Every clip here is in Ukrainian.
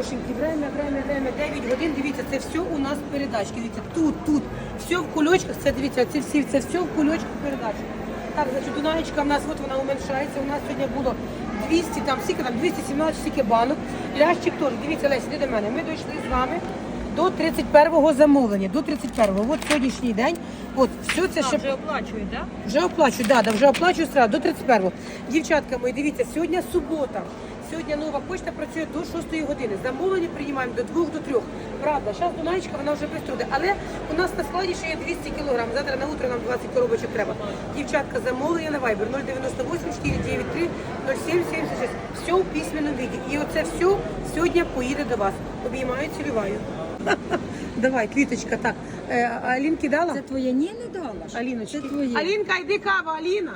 Время, время, время, 9 годин, дивіться, це все у нас передачки. Дивіться, тут, тут, все в кульочках, це дивіться, це всі, це все в кульочках передачки. Так, значить, Дунаєчка в нас, от вона уменшається, у нас сьогодні було 200, там, скільки там, 217 стільки банок. Лящик теж, дивіться, Лесь, іди до мене, ми дійшли з вами до 31-го замовлення, до 31-го, от сьогоднішній день, от, все це ще... вже оплачують, так? Вже оплачую, да, да, вже оплачую сразу, до 31-го. Дівчатка мої, дивіться, сьогодні субота. Сьогодні нова почта працює до 6 години. Замовлення приймаємо до 2 до 3. Правда, зараз Дунаєчка, вона вже без. Але у нас на складі ще є 200 кг. Завтра на утро нам 20 коробочок треба. Дівчатка, замовлення на Viber 098 493 0776. Все в письменному віді. І оце все сьогодні поїде до вас. Обіймаю, цілюваю. Давай, квіточка, так. Е, Алінки дала? Це твоє ні не дала? ж? Аліночки. Це твоє. Алінка, йди кава, Аліна.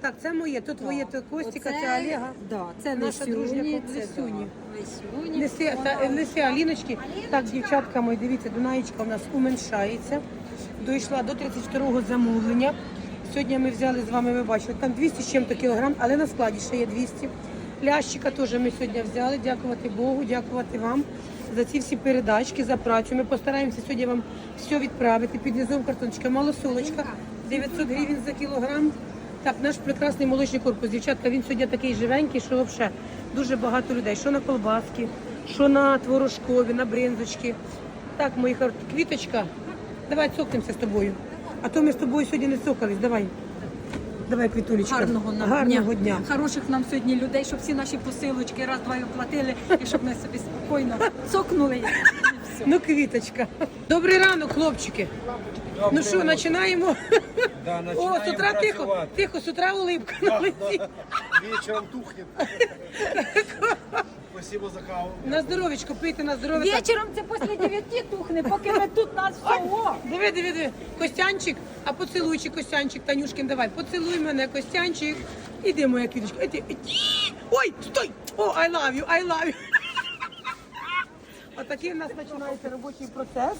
Так, це моє, то твоє, то Костіка, це Олега. Да, це Наша дружня Лисюні, це Лисюні. Лисюні. Неси, та, е, неси Аліночки. Так, дівчатка мої, дивіться, Дунаєчка у нас уменшається. Дійшла до 32-го замовлення. Сьогодні ми взяли з вами, ви бачили, там 200 з чим-то кілограм, але на складі ще є 200. Лящика теж ми сьогодні взяли. Дякувати Богу, дякувати вам за ці всі передачки, за працю. Ми постараємося сьогодні вам все відправити. Під низом картончика, малосолочка, 900 гривень за кілограм. Так, наш прекрасний молочний корпус, дівчатка, він сьогодні такий живенький, що взагалі дуже багато людей. Що на колбаски, що на творожкові, на бринзочки. Так, мої хороші, квіточка, давай цокнемося з тобою. А то ми з тобою сьогодні не цокались, давай. Давай, квітулечка. Гарного нам Гарного дня. Хороших нам сьогодні людей, щоб всі наші посилочки раз-два і оплатили, і щоб ми собі спокійно цокнули. і все. Ну, квіточка. Добрий ранок, хлопчики. Ну що, починаємо? Да, О, з утра тихо, тихо, з утра улыбка на лиці. Вечером тухнет. Спасибо за каву. На здоровечко, пийте на здоров'я. Вечором це після дев'яти тухне, поки ми тут нас всього. Диви, диви, диви. Костянчик, а поцілуйчик, Костянчик, Танюшкин, давай, поцілуй мене, Костянчик. Іди, моя квіточка. Іди. Ой, стой! О, I love you, I love you. Отакий в нас починається робочий процес.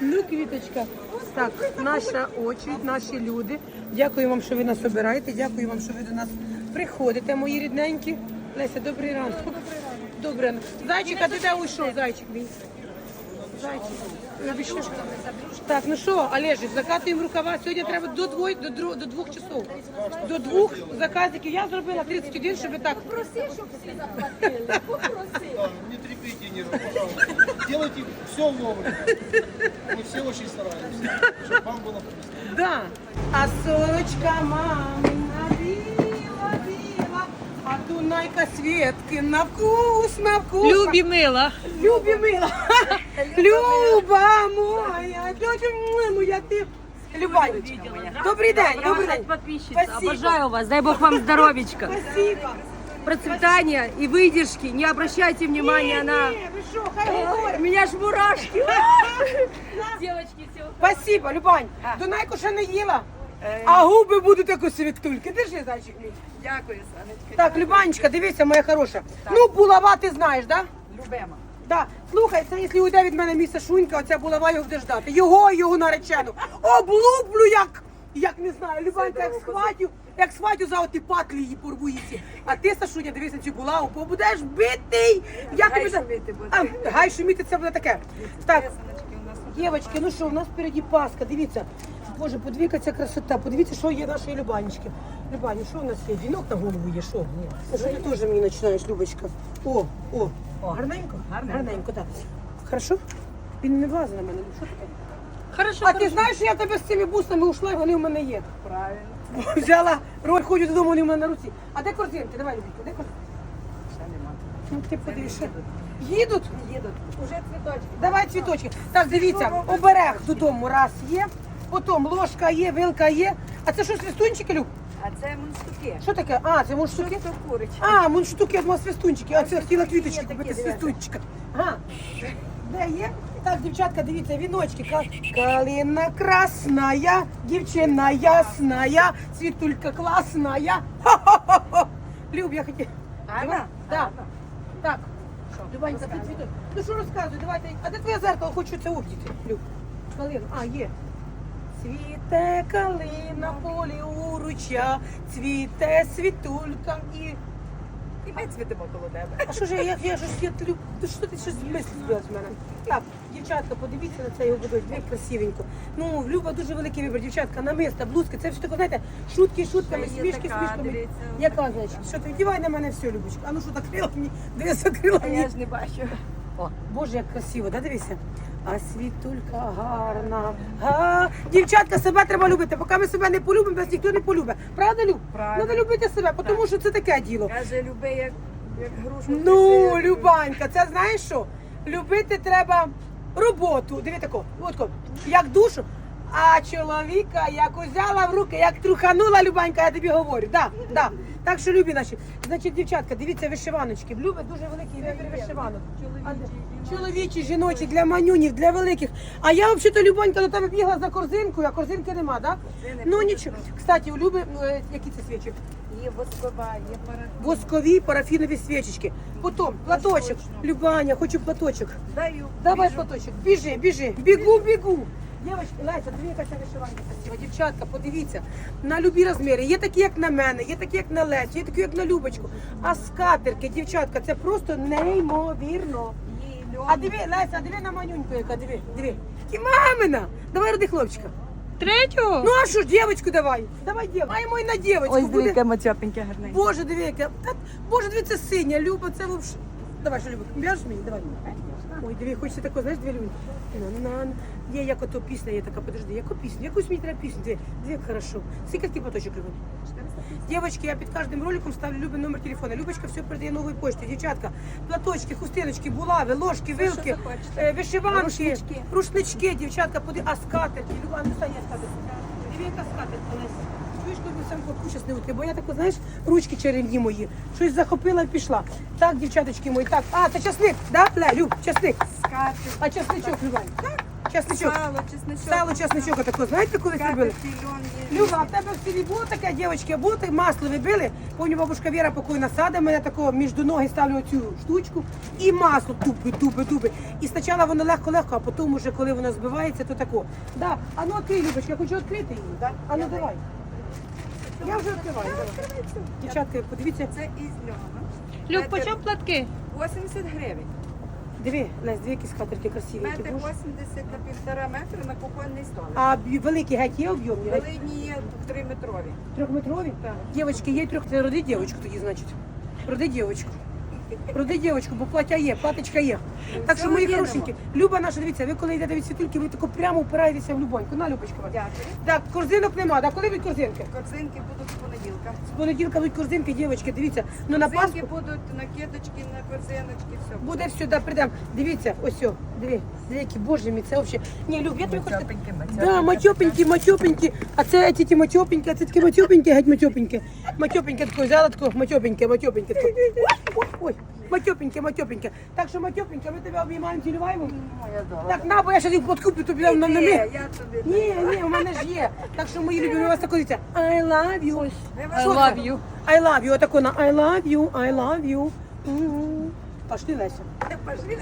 Ну, квіточка. Так, наша очередь, наші люди. Дякую вам, що ви нас обираєте. Дякую вам, що ви до нас приходите, мої рідненькі. Леся, добрий ранок. Добрий ранок. Зайчик, а ти де уйшов, зайчик мій? Зайчик. Так, ну що, Олежик, закатуємо рукава. Сьогодні треба до двох, до, дру- до двох часов. До двох заказиків. Я зробила 31, щоб так. Проси, щоб всі заплатили. Попроси. Да, не трепите нервы, пожалуйста. Делайте все вовремя. Мы все очень стараемся, чтобы вам было вкусно. Да. А сорочка мамина біла, біла, а Дунайка Светки на вкус, на вкус. Любі мила. Любі мила. Люба моя, тетя моя, ти. Любанечка моя. Добрий день, добрий день. подписчица. Спасибо. Обожаю вас. Дай Бог вам здоровечка, Спасибо. Процветания и выдержки. Не обращайте внимания на... Ні, ви що, хай. У меня ж мурашки. Девочки, все. Спасибо, Любань. Дунайку ще не їла. А губи будуть як у світкульки. Держи, зайчик мій. Дякую, Саночка. Так, Любанечка, дивися, моя хороша. Ну, булава ти знаєш, да? Любима. Да. Слухай, це якщо уйде від мене місце Шунька, оця булава його буде ждати. Його і його наречену. Облуплю як, як не знаю, Любанька, як схватю, як схватю за оті патлі її порву її. А ти, Сашуня, дивися на цю булаву, побудеш битий. Я Гай тобі за- шуміти буде. А, Гай шуміти, це буде таке. Так, Дівчатки, ну що, у нас впереді Пасха, дивіться. Боже, подивіться ця красота, подивіться, що є нашої Любанечки. Любані, що у нас є? Вінок на голову є, що? Ну, що ти теж мені починаєш, Любочка? О, о, о, гарненько? Гарненько, так. Хорошо? Він не влазить на мене, ну що таке? Хорошо, А ти знаєш, що я тебе з цими бусами ушла, і вони в мене є. Правильно. Взяла роль, ходжу додому, вони в мене на руці. А де корзинки? Давай, Любіка, де корзинки? Ну, ти подивишся. Їдуть? Їдуть. Уже цвіточки. Давай цвіточки. Так, дивіться, оберег додому раз є, потім ложка є, вилка є. А це що, свистунчики, Люб? А це мунстуки. Що таке? А, це мунштуки? Це курочки. А, мунштуки, я думала свистунчики. А це хотіла квіточки купити свистунчика. Ага. Де є? Так, дівчатка, дивіться, віночки. Калина красная, дівчина ясная, цвітулька класная. Хо-хо-хо-хо. Люб, я хотіла. Гарна? Так. Так. Любанька, ти цвіток. Ну що розказуй, давайте. А де твоє зеркало? Хочу це обдіти. Люб. Калина. А, є. Цвіте калина полі уруча, цвіте світулька і. І ми коло тебе. А що ж я, я, я ж я тлю, ти що ти щось мислі збила з мене? Так, дівчатка, подивіться на цей ободок, як красивенько. Ну, Люба дуже великий вибір, дівчатка, намиста, блузки, це все таке, знаєте, шутки шутками, Це є смішки така, смішками. дивіться, Яка, значить, що ти вдівай на мене все, Любочка. А ну що так крила мені, дивись, закрила А мені. я ж не бачу. О, Боже, як красиво, да, дивися. А світулька гарна. Га. Дівчатка, себе треба любити. Поки ми себе не полюбимо, нас ніхто не полюбить. Правда, Люб? Правда. Треба любити себе, тому що це таке діло. Каже, люби, як, як грушу. Ну, присипеш. Любанька, це знаєш що? Любити треба роботу. Диви тако, отко, як душу. А чоловіка як узяла в руки, як труханула Любанька, я тобі говорю. Да, да. Так що любі наші. Значить, дівчатка, дивіться вишиваночки. В Люби дуже великий вибір вишиванок. А де- Чоловічі, жіночі, для манюнів, для великих. А я взагалі Любонька до тебе бігла за корзинкою, а корзинки нема, так? Да? Ну нічого. Кстати, у Люби, ну, е, які це свічі? Є воскова, є пара. воскові парафінові свічечки. Потім платочок. Любаня, хочу платочок. Даю. Давай платочок. Біжи, біжи. Бігу, бігу. Дівчатки, Леся, дві яка ця вишиванка красива. Дівчатка, подивіться, на любі розміри. Є такі, як на мене, є такі, як на Лесю, є такі, як на Любочку. А скатерки, дівчатка, це просто неймовірно. А диви, Леся, диви на манюньку, яка, диви, диви. І мамина. Давай роди хлопчика. Третього? Ну а що ж, дівчинку давай. Давай, дівчинку. Маємо і на дівчинку. Ось Буде- дивіться, мацьопеньке гарне. Боже, диви, яке. Та, Боже, диви, це синя, Люба, це вовш. Давай, що Люба, б'єш мені? Давай. Ой, диви, хочеться тако, знаєш, дві Люби. На, на, на. Є як ото пісня, є така, подожди, яку пісню? Якусь мені треба пісню, диви, як хорошо. Скільки такий поточок, Люба? Дівчатки, я під кожним роликом ставлю Любин номер телефона. Любочка все передає новою поштою. Дівчатка, платочки, хустиночки, булави, ложки, вилки, е, вишиванки, Рушнички. рушнички, дівчатка, поди, а скатерки. Люба, ну стань, я скатерть. Диви, яка. Чуєш, коли сам купу щас не утки, бо я тако, знаєш, ручки черевні мої. Щось захопила і пішла. Так, дівчаточки мої, так. А, це часник, да? Ле, Люб, часник. Скати, А часничок, Любань. Часничок. сало, чесночок. Сало, часничок, отако, знаєте, коли зробили? Скати. Люба, а в тебе в селі було таке, дівчатки, було ти масло вибили. Помню, бабушка Віра покойна сада, мене такого між доноги ставлю оцю штучку і масло дуби, дуби, дуби. І спочатку воно легко-легко, а потім уже, коли воно збивається, то тако. Да. А ну відкрий, Любочка, я хочу відкрити її. Да? А ну давай. Я вже відкриваю. давай. Дівчатки, подивіться. Це із льону. Люк, Метр почем платки? 80 гривень. Диви, Лесь, дві якісь скатерки красиві. які, Метр боже. 80 на півтора метра на кухонний столик. А бі- великі геть є об'ємні? Геть? Велині є триметрові. Трьохметрові? Так. Дівочки, є трьох. Це роди дівочку тоді, значить. Роди дівчинку. Роди дівчинку, бо плаття є, платочка є. Так що, мої одінемо. хорошенькі, Люба наша, дивіться, ви коли йдете від світульки, ви тако прямо впираєтеся в любоньку. На, Любочка. Дякую. Так, корзинок нема. Так, коли від корзинки? Корзинки будуть з понеділка. З понеділка будуть корзинки, дівчатки, дивіться. Ну на Корзинки Пасху будуть накидочки на корзиночки, все. буде все, да, прийдемо. Дивіться, ось, о, диви, які, боже мій, це взагалі. Ні, Люб, я тобі хочу... Матьопенькі, Да, матьопенькі, матьопенькі. А це ті ті матьопенькі, а це такі матьопенькі, геть матьопенькі. Матьопеньке таке взяла таке, матьопеньке, матьопеньке таке. Ой, ой, матьопеньке, матьопеньке. Так що матьопеньке, ми тебе обіймаємо, доля. Так, на, бо я ще їх подкуплю, тобі на, на, Ні, я тобі. Ні, ні, у мене ж є. Так що мої любимі, у вас тако дивіться. I love you. Що вас- це? I love you, отако на I love you, I love you. М. Пошли, Леся. Пошли.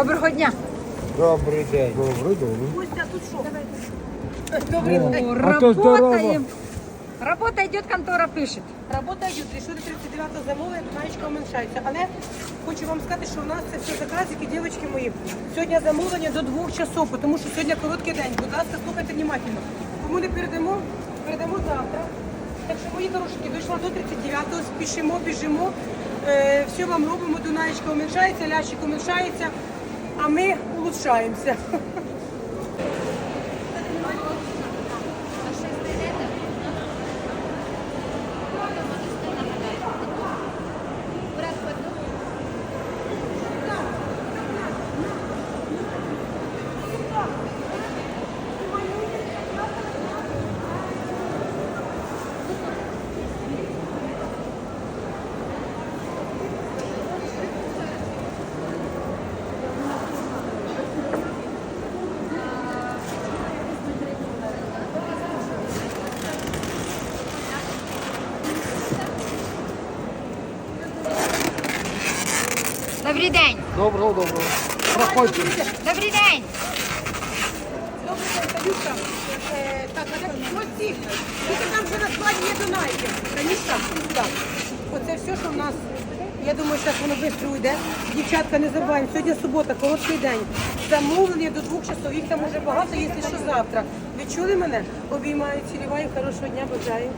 Доброго дня. Добрий день. Добрий день. Костя, тут що? Добрий день. Работаем. Работа идет, контора пишет. Робота йде, рішили 39 замовлення, Дунаєчка уменьшається. Але хочу вам сказати, що в нас це все заказики, дівчатки мої. Сьогодні замовлення до двох часов, тому що сьогодні короткий день. Будь ласка, слухайте внимательно. Кому не передамо, передамо завтра. Так що, мої хорошенькі, дійшла до 39-го, спішимо, біжимо. Е, все вам робимо, Дунаєчка уменьшається, лящик уменьшається, а ми улучшаємося. Доброго, доброго. Проходьте. День. Добрий день, Так, так. Тільки там вже на складі є Дунайки. Танюшка, так. Оце все, що в нас. Я думаю, зараз воно швидко йде. Дівчатка, не забуваємо, сьогодні субота, короткий день. Замовлення до двох часов. Їх там уже багато, якщо що завтра. Ви чули мене? Обіймаю, ціліваю, хорошого дня, бажаю.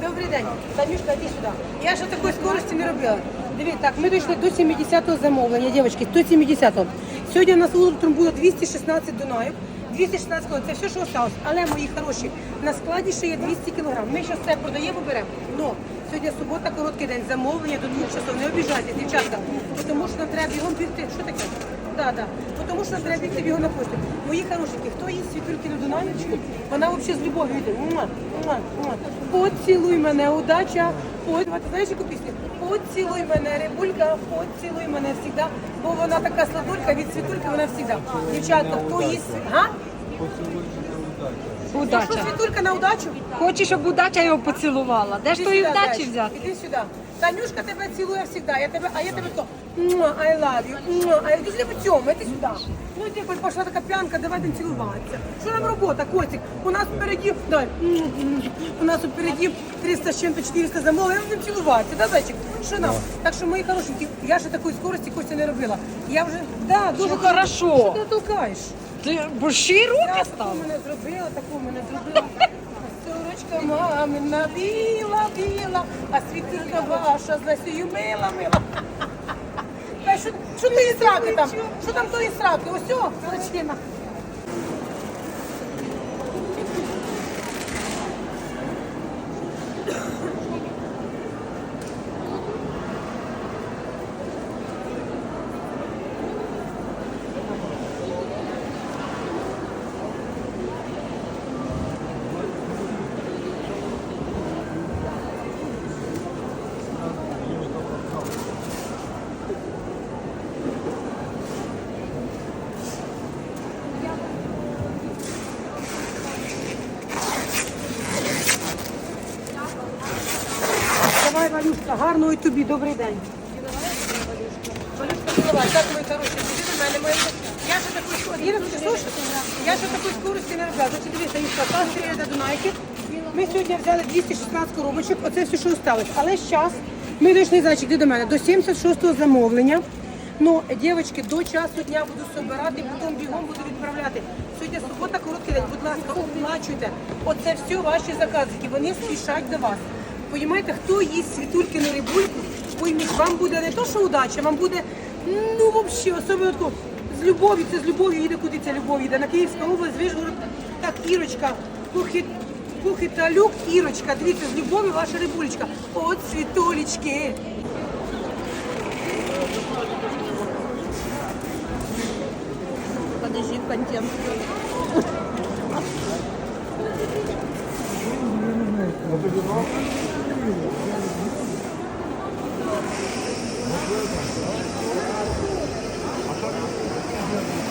Добрий день. Танюшка, йди сюди. Я ще такої скорості не робила. Дивіться, так, ми дійшли до 70-го замовлення, дівчатки, до 70-го. Сьогодні у нас утром було 216 дунаїв. 216 кг, це все, що осталось. Але, мої хороші, на складі ще є 200 кг. Ми зараз це продаємо, беремо. Но сьогодні субота, короткий день, замовлення до 2 часов. Не обіжайтесь, дівчатка, тому що нам треба бігом бігти. Що таке? Да, да. Тому що треба бігти бігом на пошту. Мої хорошенькі, хто їсть світульки на Дунаєчку, вона взагалі з любов'ю йде. Муа, муа, муа. Поцілуй мене, удача. Ти знаєш яку пісню? Поцілуй мене, рибулька, поцілуй мене завжди. Бо вона така сладулька, від світульки вона завжди. Дівчатка, хто їсть? Га? Що Удача. світулька на удачу? Хочу, щоб удача його поцілувала. Де ж Іди тої сюди, зайчик, взяти? Іди сюди. Танюшка тебе цілує завжди, я тебе, а я тебе то, I love you, а іди сюди по цьому, іди сюди. Ну ти хоч пішла така п'янка, давай будемо цілуватися. Що нам робота, Костик? У нас впереді, м, у нас впереді 300 з чим-то 400 замовлень, ми будемо цілуватися, да, зайчик? Що нам? Так що, мої хорошенькі, я ще такої скорості Костя не робила. Я вже, да, дуже Ну, хорошо. Що ти толкаєш? Ти больші руки Я таку став? мене зробила, таку мене зробила. Сорочка мамина біла, біла, а світилька ваша з Лесею мила, мила. Та що, що тої сраки там? Що там тої сраки? Ось о, причина. Давай, Валюшка, гарного і тобі, добрий день. Так, мої хороші, іди до мене, мої. Я ще такої скорості, слушай? Я ще такої скорості не робила. Значить, дивіться, Юшка, та середа Дунайки. Ми сьогодні взяли 216 коробочок, оце все, що осталось. Але зараз ми дійшли, значить, іди до мене, до 76-го замовлення. Ну, дівчатки, до часу дня буду собирати, потім бігом буду відправляти. Сьогодні субота, короткий день, будь ласка, оплачуйте. Оце все ваші заказики, вони спішать до вас. Понімаєте, хто їсть світулькину рибульку, пойміть, вам буде не то, що удача, вам буде, ну, взагалі, особливо тако, з любов'ю, це з любов'ю їде, куди ця любов їде. На Київська область, Вишгород, так, Ірочка, пухи, пухи та люк, Ірочка, дивіться, з любов'ю ваша рибулечка. От світулечки. Подожди, контент. Thank you.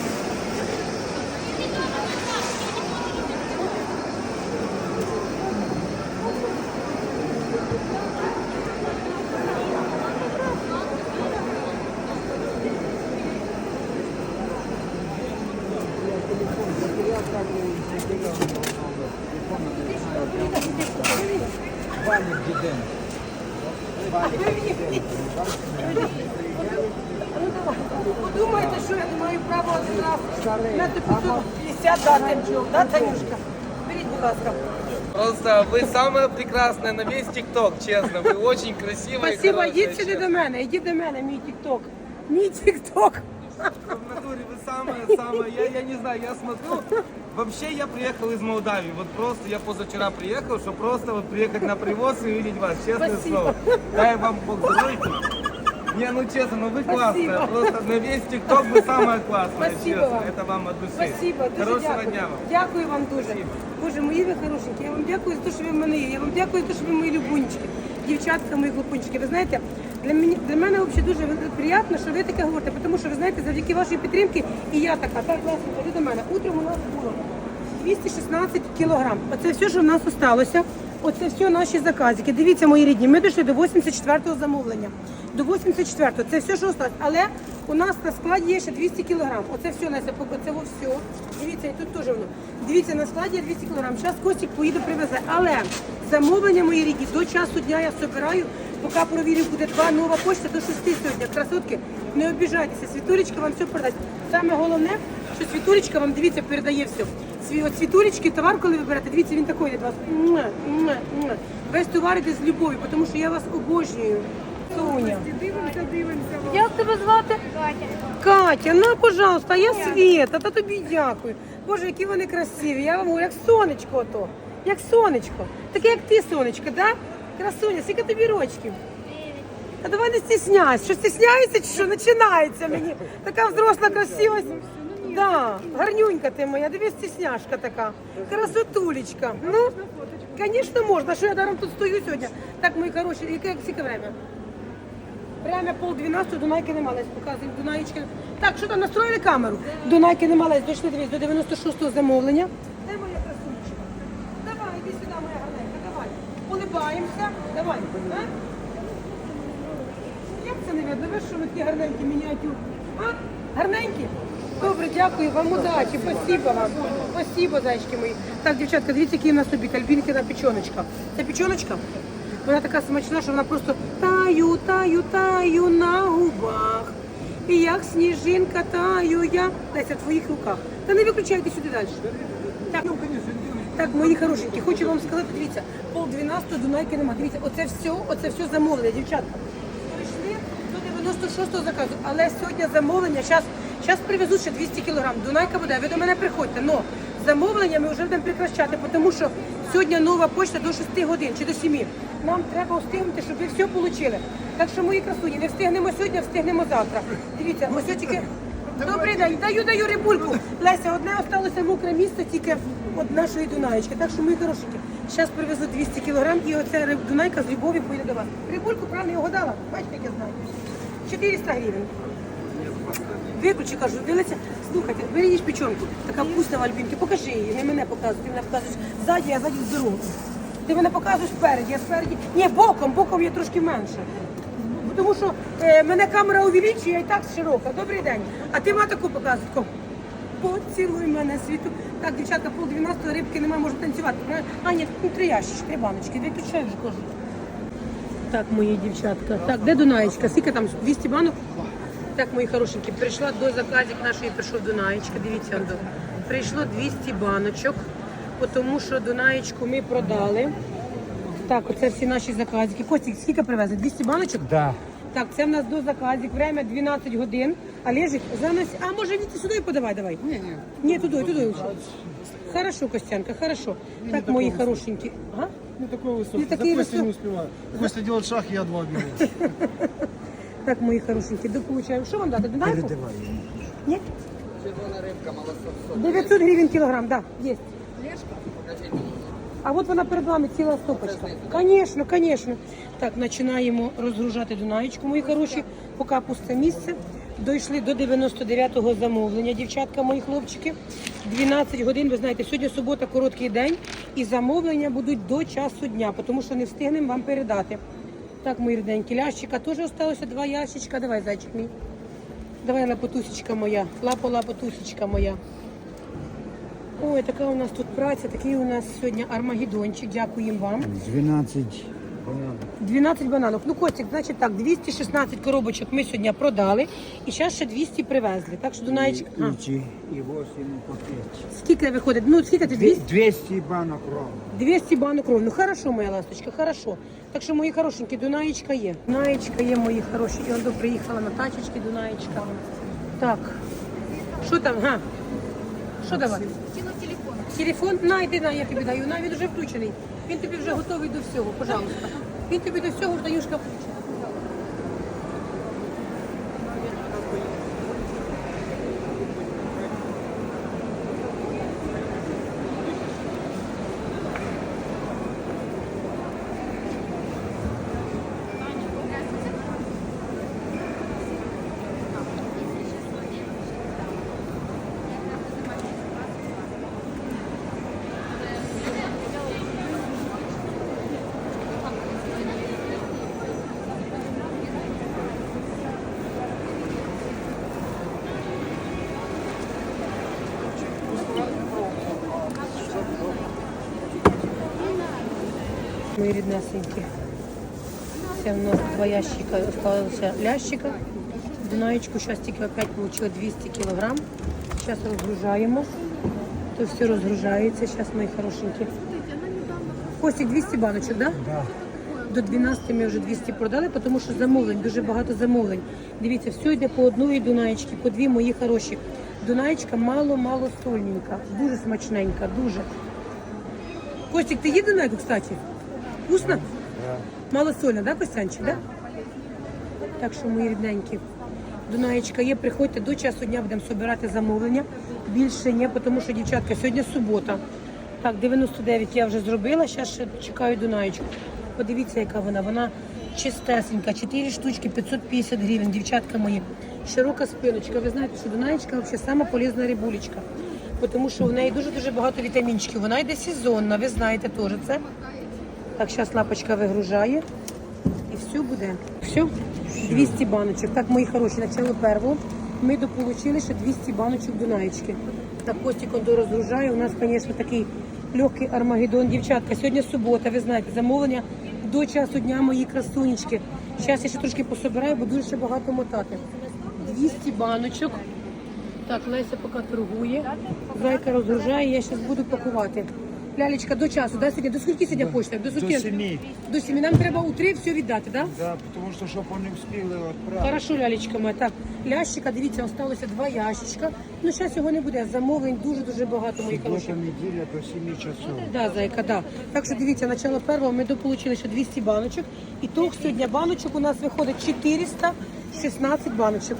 550 дати. Да, Танюшка? Беріть, будь ласка. Просто вы самая прекрасная на весь ТикТок, честно. Вы очень красивая и Спасибо, хорошая, йдіть сюди честно. до мене, йдіть до мене, мій тікток. Мій тікток. В натуре вы самое-самое. Я, я не знаю, я смотрю. Вообще я приехал из Молдавии. Вот просто я позавчера приехал, что просто вот приехать на привоз и увидеть вас. Честное Спасибо. слово. Дай вам Бог здоровья. Не, ну честно, ну вы классная. Просто на весь ТикТок вы самая классная. Спасибо честно. вам. Это вам от души. Спасибо, дуже Хорошего дякую. дня вам. Дякую вам дуже. Боже, мої ви хорошенькі, я вам дякую за те, що ви в мене є. Я вам дякую за те, що ви мої любунечки. Дівчатка, мої хлопунчики. Ви знаєте, для мене, для мене взагалі дуже приємно, що ви таке говорите, тому що ви знаєте, завдяки вашій підтримці і я така, так, власне, ходи до мене. Утром у нас було 216 кілограм. Оце все, що в нас осталося. Оце все наші заказики. Дивіться, мої рідні, ми дійшли до 84-го замовлення. До 84-го. Це все, що осталось. Але у нас на складі є ще 200 кілограм. Оце все, Леся, це все. Дивіться, і тут теж воно. Дивіться, на складі є 200 кілограм. Зараз Костік поїде привезе. Але замовлення, мої рідні, до часу дня я собираю. Поки провірю, буде два нова почта до 6 сьогодні. Красотки, не обіжайтеся, світулечка вам все передасть. Саме головне, що світулечка вам, дивіться, передає все. Свій от світулечки товар, коли ви берете, дивіться, він такий від вас. Весь товар іде з любов'ю, тому що я вас обожнюю. Соня. Дивимося, дивимося. Як тебе звати? Катя. Катя, ну, пожалуйста, я Света, та тобі дякую. Боже, які вони красиві. Я вам говорю, як сонечко ото. Як сонечко. Таке, як ти, сонечко, да? Красуня, скільки тобі рочків? А давай не стісняйся. Що стісняється чи що? Починається мені. Така взросла, красива. Да, гарнюнька ти моя, дивись, стісняшка така. Красотулечка. Ну, звісно, можна. Що я даром тут стою сьогодні? Так, мої хороші, яке скільки время? Время пол двенадцатого, Дунайки нема, Лесь показуємо, Дунаєчки. Так, що там, настроїли камеру? Дунайки нема, Лесь, дійшли, дивись, до 96-го замовлення. Де моя красунечка? Давай, іди сюди, моя гарненька, давай. Улибаємося, давай. А? Як це не видно? Ви що ви такі гарненькі, мініатюр? А? Гарненькі? Добре, дякую вам, удачі, спасибо вам. Спасибо, зайчики мої. Так, дівчатка, дивіться, які у нас тобі кальбінки на печоночка. Це печоночка? Вона така смачна, що вона просто таю, таю, таю на губах. І як сніжинка таю я. Леся, в твоїх руках. Та не виключайте сюди далі. Так, так, мої хорошенькі, хочу вам сказати, дивіться, пол 12 Дунайки нема. Дивіться, оце все, оце все замовлення, дівчатка. Прийшли до 96-го заказу, але сьогодні замовлення, зараз, зараз привезуть ще 200 кілограм. Дунайка буде, ви до мене приходьте. Но замовлення ми вже будемо прекращати, тому що сьогодні нова почта до 6 годин чи до 7. Нам треба встигнути, щоб ви все отримали. Так що, мої красуні, не встигнемо сьогодні, встигнемо завтра. Дивіться, ось тільки Добрий день, даю, даю рибульку. Леся, одне осталося мокре місце тільки від нашої Дунаєчки. Так що, мої хорошенькі, зараз привезу 200 кілограм і оця Дунайка з любов'ю поїде до вас. Рибульку правильно я угадала? Бачите, як я знаю. 400 гривень. Виключи, кажу, дивіться, слухайте, бери їж печенку. Така вкусна в альбінки, покажи її, не мене показуй, ти мене показуєш ззаді, я ззаді зберу. Ти мене показуєш спереді, я спереді. Ні, боком, боком є трошки менше. Тому що е, мене камера увеличує, я і так широка. Добрий день. А ти ма таку показуєш. таку, Поцілуй мене світу. Так, дівчатка, пол 12 рибки немає, можна танцювати. А, ні, ну, три ящички, три баночки. Виключай вже кожу. Так, мої дівчатка. Так, де Дунаєчка? Скільки там? 200 банок? Так, мої хорошенькі, прийшла до заказів нашої, прийшов Дунаєчка. Дивіться, он до. прийшло 200 баночок, тому що Дунаєчку ми продали. Так, оце всі наші заказики. Костік, скільки привезли? 200 баночок? Да. Так, це в нас до заказик. Время 12 годин. Олежик, занось. А може йдіть сюди і подавай, давай. Ні, ні. Ні, туди, туди. Хорошо, Костянка, хорошо. Так, мої хорошенькі. А? Не такой высокий. Не такие За Костей высокие. не успеваю. Костя делает шаг, я два беру. Так, мої хорошенькі, дополучаємо. Що вам дати? Передавай. Ні? 900 гривень кілограм, так, да, є. А от вона перед вами ціла стопочка. Звісно, звісно. Так, починаємо розгружати Дунаєчку, мої хороші, поки пусте місце. Дійшли до 99-го замовлення, дівчатка, мої хлопчики. 12 годин, ви знаєте, сьогодні субота, короткий день, і замовлення будуть до часу дня, тому що не встигнемо вам передати. Так, мої рідненькі, лящика теж залишилося два ящичка. Давай, зайчик мій. Давай, лапотусечка моя, лапо лапотусечка моя. Ой, така у нас тут праця, такий у нас сьогодні армагеддончик. Дякуємо вам. 12 бананов. 12 бананок. Ну, Костік, значить так, 216 коробочок ми сьогодні продали. І зараз ще 200 привезли. Так що Дунаєчка. А, Ичи и 8 по 5. скільки виходить? Ну, скільки ти 200? 200 банок ровно. 200 банок ровно. Хорошо, моя ласточка, хорошо. Так що, мої хорошенькі, Дунаєчка є. Дунаєчка є, мої хороші. І он приїхала на тачечки, Дунаєчка. Так. Що там? Га? Що давати? Телефон, на, йди, на, я тобі даю. На, він вже включений. Він тобі вже готовий до всього, пожалуйста. Він тобі до всього, Танюшка, включена. Мої ріднесенькі. Це у нас два ящика, осталося лящика. Дунаєчку зараз тільки опять получила 200 кілограм. Зараз розгружаємо. То все розгружається. Зараз мої хорошенькі. Костік 200 баночок, так? Да? Да. До 12 ми вже 200 продали, тому що замовлень, дуже багато замовлень. Дивіться, все йде по одної дунаєчки, по дві мої хороші. Дунаєчка мало-мало сольненька, дуже смачненька, дуже. Костік, ти їв дунайку, кстати? Вкусно? Мало сольно, да, Костянчик, да? Так що, мої рідненькі, Дунаєчка є, приходьте до часу дня, будемо збирати замовлення. Більше ні, тому що, дівчатка, сьогодні субота. Так, 99 я вже зробила, зараз ще чекаю Дунаєчку. Подивіться, яка вона. Вона чистесенька, 4 штучки, 550 гривень, дівчатка мої. Широка спиночка. Ви знаєте, що Дунаєчка взагалі сама полезна рибулечка. Тому що в неї дуже-дуже багато вітамінчиків. Вона йде сезонна, ви знаєте теж це. Так, зараз лапочка вигружає. І все буде. Все? 200 баночок. Так, мої хороші, начало первого. Ми дополучили ще 200 баночок Дунаєчки. Так, Костік он розгружає. У нас, звісно, такий легкий армагеддон. Дівчатка, сьогодні субота, ви знаєте, замовлення до часу дня мої красунечки. Зараз я ще трошки пособираю, бо дуже багато мотати. 200 баночок. Так, Леся поки торгує. Зайка розгружає, я зараз буду пакувати. Лялечка, до часу, да, сьогодні? До скільки сьогодні почта? До, скільки? семи. До семи. Нам треба у три все віддати? Да? Да, потому что, щоб вони встигли відправити. Хорошо, лялечка моя. Так, лящика, дивіться, осталося два ящичка. Ну, зараз його не буде. Замовлень дуже-дуже багато, мої хороші. Субота, неділя до 7 часов. Да, зайка, да. Так що дивіться, начало першого ми дополучили ще 200 баночок. І того сьогодні баночок у нас виходить 416 баночок.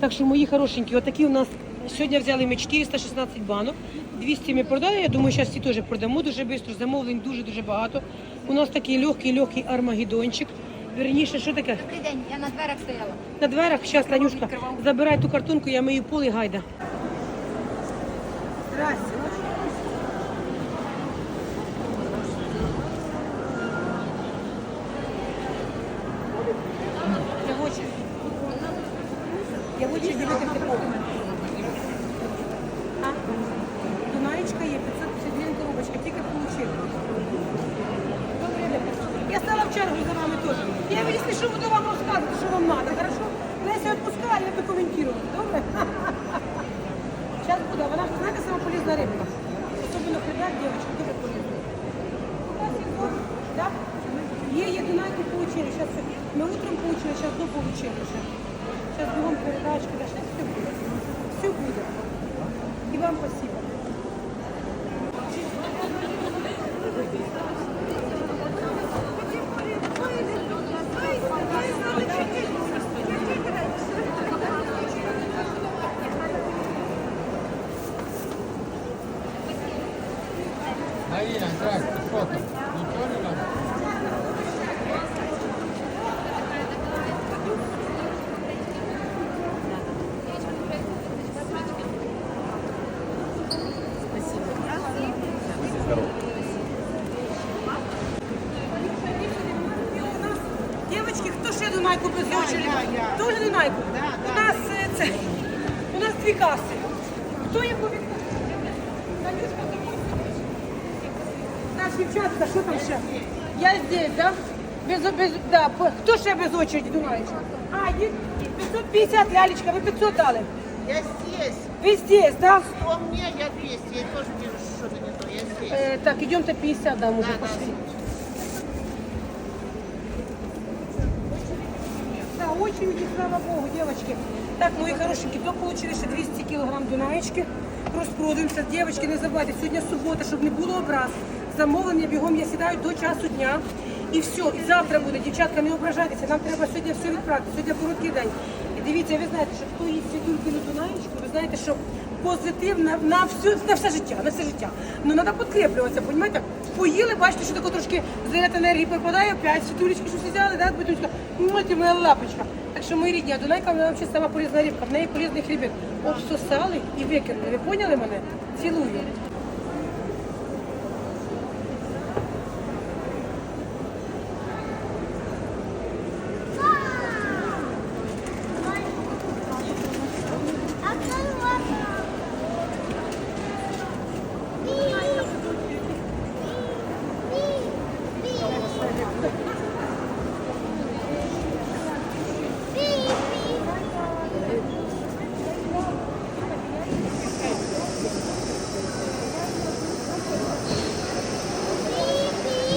Так що, мої хорошенькі, отакі у нас сьогодні взяли ми 416 банок. 200 ми продали, я думаю, зараз ці теж продамо дуже швидко. Замовлень дуже-дуже багато. У нас такий легкий-легкий армагеддончик. Верніше, що таке? Добрий день, я на дверях стояла. На дверях, зараз, Танюшка, забирай ту картонку, я мию пол і гайда. Здрасте. Я в очередь. Я в очередь дивитися пол. А? Дунаєчка є, 550 гривень коробочка, тільки получили. Добрий день. Я стала в чергу за вами теж. Я, якщо що, буду вам розказувати, що вам треба, хорошо? Леся відпускає, я документую. Добре? Зараз буде. Вона ж, знаєте, сама полізна рибка. Особливо хребет, дівчатки, дуже полізна. Да? Є, є дунайку получили. Сейчас ми утром получили, сейчас до получили вже. Сейчас будем передачки, да, сейчас все буде. Все буде. І вам спасибо. Девочки, хто ще Дунайку без очереди? Тоже Дунайку? У нас е, це, у нас дві каси. Хто є повідомляє? Танюшка, заходь. Наш дівчатка, що там ще? Я здесь, да? Без, без, да. по- Хто ще без очереди Дунаєчка? А, є 550, лялечка, ви 500 дали. Я здесь. Ви здесь, да? Что мне, я 200. Я тоже вижу, что что-то не то. Я здесь. Э, так, идемте 50, да, уже Да, да. пошли. Да, очереди, слава богу, девочки. Так, мої хорошенькі, то получили ще 200 кілограм дунаєчки. Розпродуємося. Дівчатки, не забувайте, сьогодні субота, щоб не було образ. Замовлення бігом я сідаю до часу дня. І все, і завтра буде. Дівчатка, не ображайтеся, нам треба сьогодні все відправити. Сьогодні короткий день. Дивіться, ви знаєте, що хто їсть світулькину дунаєчку, ви знаєте, що позитив на, на, все, на все життя, на все життя. Ну треба підкріплюватися, розумієте? Поїли, бачите, що таке трошки заряд енергії попадає, опять світулечки щось взяли, да, Бетулечка, мати моя лапочка. Так що мої рідні, а Дунайка вона взагалі сама полізна рибка, в неї полізний хребет. Обсосали і викинули. Ви поняли мене? Цілую.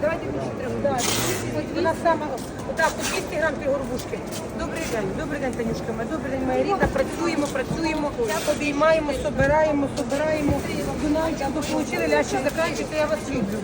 Давайте більше треба. Да. От Вона сама, так, по 200 грам горбушки. Добрий день, добрий день, Танюшка моя, добрий день, моя рідна. Працюємо, працюємо, собираємо, собираємо. а хто отримали лящі заканчуйте, я вас люблю.